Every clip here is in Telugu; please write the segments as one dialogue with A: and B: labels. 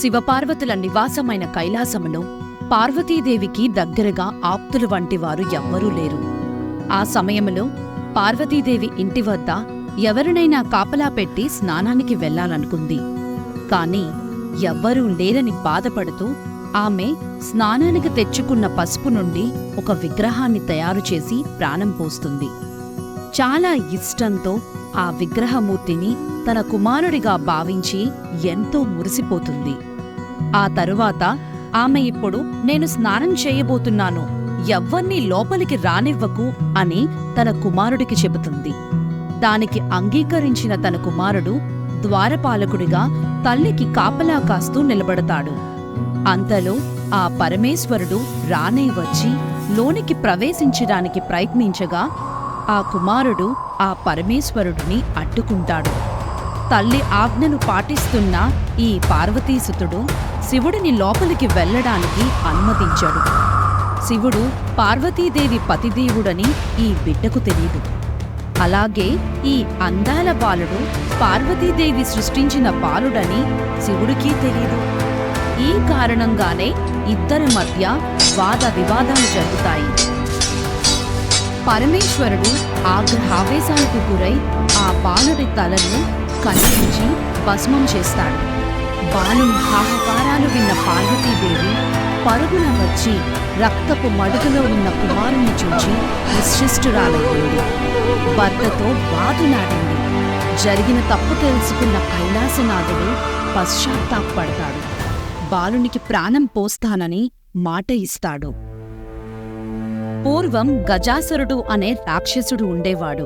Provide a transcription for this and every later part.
A: శివపార్వతుల నివాసమైన కైలాసములో పార్వతీదేవికి దగ్గరగా ఆప్తులు వంటి వారు ఎవ్వరూ లేరు. ఆ సమయంలో పార్వతీదేవి ఇంటి వద్ద ఎవరినైనా కాపలా పెట్టి స్నానానికి వెళ్ళాలనుకుంది. కాని ఎవ్వరూ లేరని బాధపడుతూ ఆమె స్నానానికి తెచ్చుకున్న పసుపు నుండి ఒక విగ్రహాన్ని తయారు చేసి ప్రాణం పోస్తుంది. చాలా ఇష్టంతో ఆ విగ్రహమూర్తిని తన కుమారుడిగా భావించి ఎంతో మురిసిపోతుంది. ఆ తరువాత ఆమె ఇప్పుడు నేను స్నానం చేయబోతున్నాను ఎవ్వర్నీ లోపలికి రానివ్వకు అని తన కుమారుడికి చెబుతుంది. దానికి అంగీకరించిన తన కుమారుడు ద్వారపాలకుడిగా తల్లికి కాపలా కాస్తూ నిలబడతాడు. అంతలో ఆ పరమేశ్వరుడు రానే వచ్చి లోనికి ప్రవేశించడానికి ప్రయత్నించగా ఆ కుమారుడు ఆ పరమేశ్వరుడిని అడ్డుకుంటాడు. తల్లి ఆజ్ఞను పాటిస్తున్న ఈ పార్వతీసుతుడు శివుడిని లోపలికి వెళ్ళడానికి అనుమతించాడు. శివుడు పార్వతీదేవి పతిదేవుడని ఈ బిడ్డకు తెలియదు అలాగే ఈ అందాల బాలుడు పార్వతీదేవి సృష్టించిన బాలుడని శివుడికి తెలియదు ఈ కారణంగానే ఇద్దరి మధ్య వాద వివాదాలు జరుగుతాయి. పరమేశ్వరుడు ఆగ్రహావేశాలకు గురై ఆ బాలుడి తలను కనిపించి భస్మం చేస్తాడు. బాలుని హాహకారాలు విన్న పార్వతీదేవి పరుగున వచ్చి రక్తపు మడుగులో ఉన్న కుమారుణ్ణి చూచి నిశ్చిష్టురాలయ్యింది భర్తతో వాదులాడింది జరిగిన తప్పు తెలుసుకున్న కైలాసనాథుడు పశ్చాత్తాపడతాడు బాలునికి ప్రాణం పోస్తానని మాట ఇస్తాడు. పూర్వం గజాసురుడు అనే రాక్షసుడు ఉండేవాడు.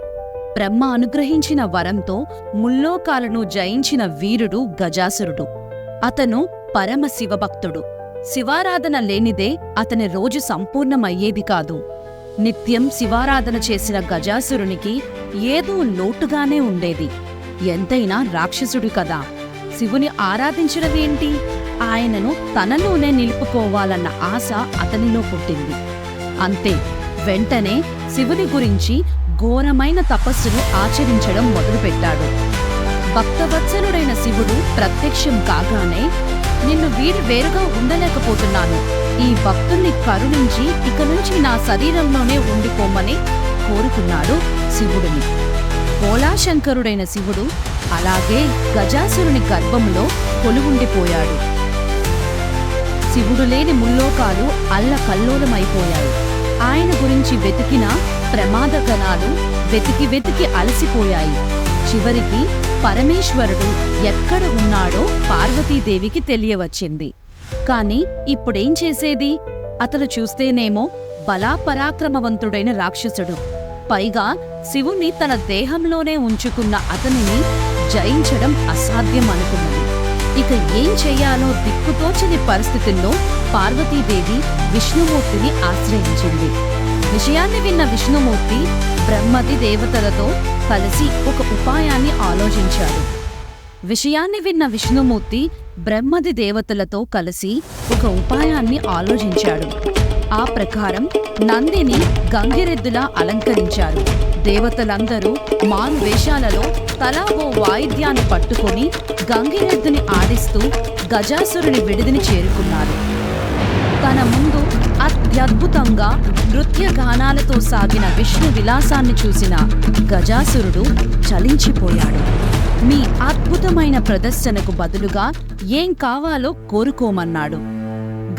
A: బ్రహ్మ అనుగ్రహించిన వరంతో ముల్లోకాలను జయించిన వీరుడు గజాసురుడు. అతను పరమ శివభక్తుడు. శివారాధన లేనిదే అతని రోజు సంపూర్ణమయ్యేది కాదు. నిత్యం శివారాధన చేసిన గజాసురునికి ఏదో లోటుగానే ఉండేది. ఎంతైనా రాక్షసుడు కదా. శివుని ఆరాధించడమేంటి ఆయనను తనలోనే నిలుపుకోవాలన్న ఆశ అతనిలో పుట్టింది. అంతే వెంటనే శివుని గురించి ఘోరమైన తపస్సును ఆచరించడం మొదలుపెట్టాడు. భక్తవత్సలుడైన శివుడు ప్రత్యక్షం కాగానే నిన్ను వీరు వేరుగా ఉండలేకపోతున్నాను. ఈ భక్తుణ్ణి కరుణించి ఇక నుంచి నా శరీరంలోనే ఉండిపోమని కోరుకున్నాడు శివుడిని. పోలాశంకరుడైన శివుడు అలాగే గజాసురుని గర్భంలో కొలువుండిపోయాడు. శివుడు లేని ముల్లోకాలు అల్లకల్లోలమైపోయాయి. ఆయన గురించి వెతికిన ప్రమాద కణాలు వెతికి వెతికి అలసిపోయాయి. చివరికి పరమేశ్వరుడు ఎక్కడ ఉన్నాడో పార్వతీదేవికి తెలియవచ్చింది. కాని ఇప్పుడేం చేసేది? అతను చూస్తేనేమో బలాపరాక్రమవంతుడైన రాక్షసుడు. పైగా శివుణ్ణి తన దేహంలోనే ఉంచుకున్న అతనిని జయించడం అసాధ్యం అనుకున్నది ఇక ఏం చెయ్యాలో దిక్కుతోచని పరిస్థితుల్లో పార్వతీదేవి విష్ణుమూర్తిని ఆశ్రయించింది. విషయాన్ని విన్న విష్ణుమూర్తి బ్రహ్మది దేవతలతో కలిసి ఒక ఉపాయాన్ని ఆలోచించాడు. విషయాన్ని విన్న విష్ణుమూర్తి బ్రహ్మది దేవతలతో కలిసి ఒక ఉపాయాన్ని ఆలోచించాడు. ఆ ప్రకారం నందిని గంగిరెద్దులా అలంకరించారు. దేవతలందరూ మారు వేషాలలో తలా ఓ వాయిద్యాన్ని పట్టుకొని గంగిరెద్దుని ఆడిస్తూ గజాసురుని విడిదిని చేరుకున్నారు. తన ముందు అత్యద్భుతంగా నృత్య గానాలతో సాగిన విష్ణు విలాసాన్ని చూసిన గజాసురుడు చలించిపోయాడు. మీ అద్భుతమైన ప్రదర్శనకు బదులుగా ఏం కావాలో కోరుకోమన్నాడు.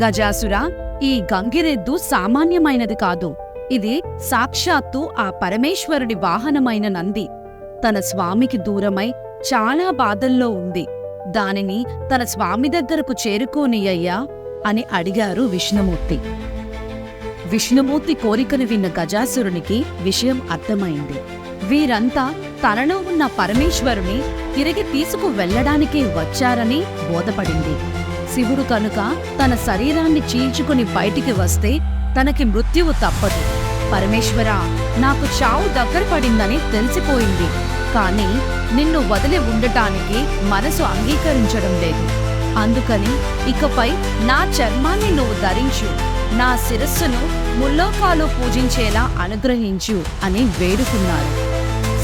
A: గజాసుర ఈ గంగిరెద్దు సామాన్యమైనది కాదు. ఇది సాక్షాత్తు ఆ పరమేశ్వరుడి వాహనమైన నంది. తన స్వామికి దూరమై చాలా బాధల్లో ఉంది. దానిని తన స్వామి దగ్గరకు చేరుకోనియ్యా అని అడిగారు విష్ణుమూర్తి. విష్ణుమూర్తి కోరికను విన్న గజాసురునికి విషయం అర్థమైంది. వీరంతా తనలో ఉన్న పరమేశ్వరుని తిరిగి తీసుకు వెళ్ళడానికే వచ్చారని బోధపడింది. శివుడు కనుక తన శరీరాన్ని చీల్చుకుని బయటికి వస్తే తనకి మృత్యువు తప్పదు. పరమేశ్వరా నాకు చావు దగ్గర పడిందని తెలిసిపోయింది. కానీ నిన్ను వదిలి ఉండటానికి మనసు అంగీకరించడం లేదు. అందుకని ఇకపై నా చర్మాన్ని నువ్వు ధరించు. నా శిరస్సును ముల్లోకాలు పూజించేలా అనుగ్రహించు అని వేడుకున్నారు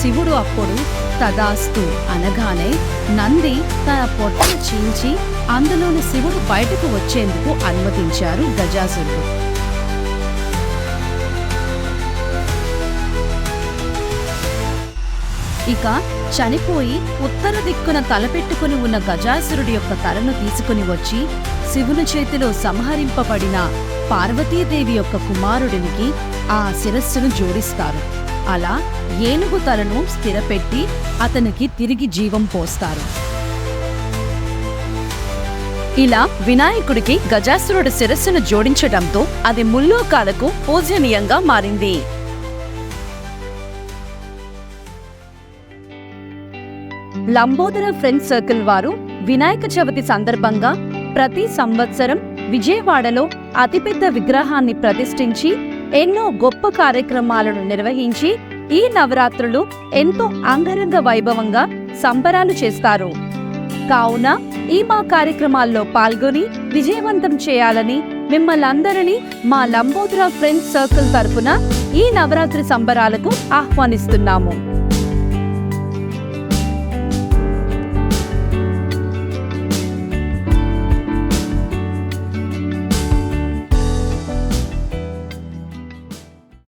A: శివుడు అప్పుడు తదాస్తు అనగానే నంది తన పొట్టను చీల్చి అందులోని శివుడు బయటకు వచ్చేందుకు అనుమతించారు గజాసురుడు. ఇక చనిపోయి ఉత్తర దిక్కున తలపెట్టుకుని ఉన్న గజాసురుడి యొక్క తలను తీసుకుని వచ్చి శివుని చేతిలో సంహరింపబడిన పార్వతీదేవి యొక్క కుమారుడినికి ఆ శిరస్సును జోడిస్తారు. అలా ఏనుగు తలను స్థిరపెట్టి అతనికి తిరిగి జీవం పోస్తారు. ఇలా వినాయకుడికి గజాసురుడి శిరస్సును జోడించడంతో అది ముల్లోకాలకు పూజనీయంగా మారింది. లంబోదర ఫ్రెండ్స్ సర్కిల్ వారు వినాయక చవితి సందర్భంగా ప్రతి సంవత్సరం విజయవాడలో అతిపెద్ద విగ్రహాన్ని ప్రతిష్ఠించి ఎన్నో గొప్ప కార్యక్రమాలను నిర్వహించి ఈ నవరాత్రులు ఎంతో అంగరంగ వైభవంగా సంబరాలు చేస్తారు. కావున ఈ మా కార్యక్రమాల్లో పాల్గొని విజయవంతం చేయాలని మిమ్మల్ని అందరినీ మా లంబోదర ఫ్రెండ్స్ సర్కిల్ తరఫున ఈ నవరాత్రి సంబరాలకు ఆహ్వానిస్తున్నాము.